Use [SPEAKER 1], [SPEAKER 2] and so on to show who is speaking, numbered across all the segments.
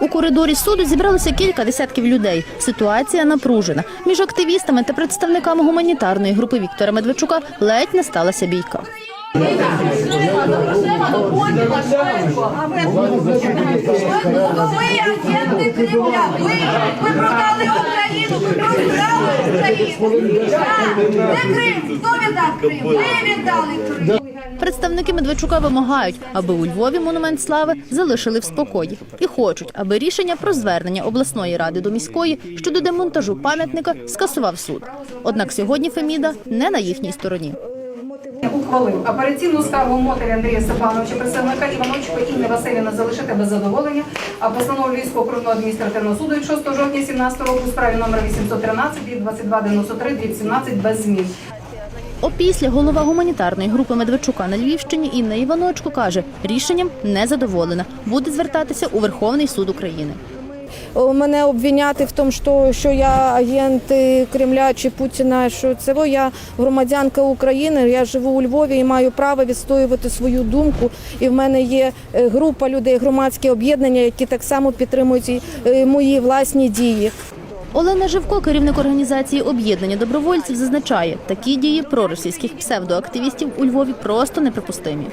[SPEAKER 1] У коридорі суду зібралося кілька десятків людей. Ситуація напружена. Між активістами та представниками гуманітарної групи Віктора Медведчука ледь не сталася бійка.
[SPEAKER 2] Ви агенти Кремля, ви, продали Україну, ви Україну. Де Крим? Хто віддав Крим? Ви віддали Крим.
[SPEAKER 1] Представники Медведчука вимагають, аби у Львові монумент слави залишили в спокої і хочуть, аби рішення про звернення обласної ради до міської щодо демонтажу пам'ятника скасував суд. Однак сьогодні Феміда не на їхній стороні.
[SPEAKER 3] ухвалив апеляційну скаргу Мотаря Андрія Степановича, представника Іваночко Інни Васильівна залишити без задоволення, а постанову Львівського окружного адміністративного суду від 6 жовтня 17 року у справі номер 813 від 2293 від 17 без змін.
[SPEAKER 1] Опісля голова гуманітарної групи Медведчука на Львівщині Інна Іваночко каже, рішенням не задоволена. Буде звертатися у Верховний суд України.
[SPEAKER 4] Мене обвиняти в тому, що, що я агент е, Кремля чи Путіна, що це во, я громадянка України. Я живу у Львові і маю право відстоювати свою думку. І в мене є е, група людей, громадські об'єднання, які так само підтримують е, мої власні дії.
[SPEAKER 1] Олена Живко, керівник організації об'єднання добровольців, зазначає, такі дії проросійських псевдоактивістів у Львові просто неприпустимі.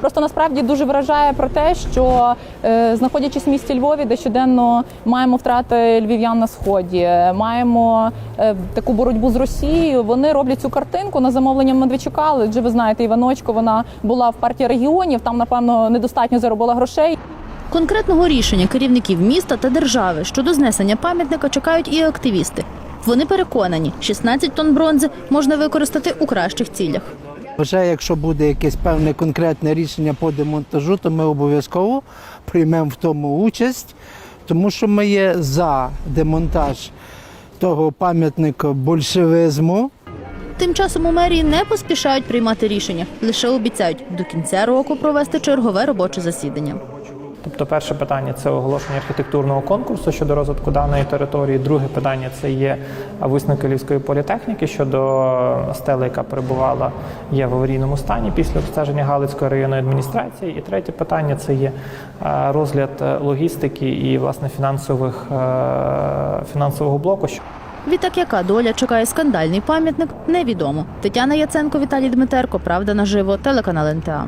[SPEAKER 5] Просто насправді дуже вражає про те, що е, знаходячись в місті Львові, де щоденно маємо втрати львів'ян на сході, е, маємо е, таку боротьбу з Росією. Вони роблять цю картинку на замовлення Медведчука. Адже ви знаєте, Іваночко вона була в партії регіонів. Там напевно недостатньо заробила грошей.
[SPEAKER 1] Конкретного рішення керівників міста та держави щодо знесення пам'ятника чекають і активісти. Вони переконані, 16 тонн бронзи можна використати у кращих цілях.
[SPEAKER 6] Вже якщо буде якесь певне конкретне рішення по демонтажу, то ми обов'язково приймемо в тому участь, тому що ми є за демонтаж того пам'ятника большевизму.
[SPEAKER 1] Тим часом у мерії не поспішають приймати рішення, лише обіцяють до кінця року провести чергове робоче засідання.
[SPEAKER 7] Тобто, перше питання це оголошення архітектурного конкурсу щодо розвитку даної території. Друге питання це є висновки Львівської політехніки щодо стели, яка перебувала є в аварійному стані після обстеження Галицької районної адміністрації. І третє питання це є е, розгляд е, логістики і власне фінансових е, фінансового блоку.
[SPEAKER 1] Відтак, яка доля чекає скандальний пам'ятник, невідомо. Тетяна Яценко, Віталій Дмитерко, Правда наживо, телеканал НТА.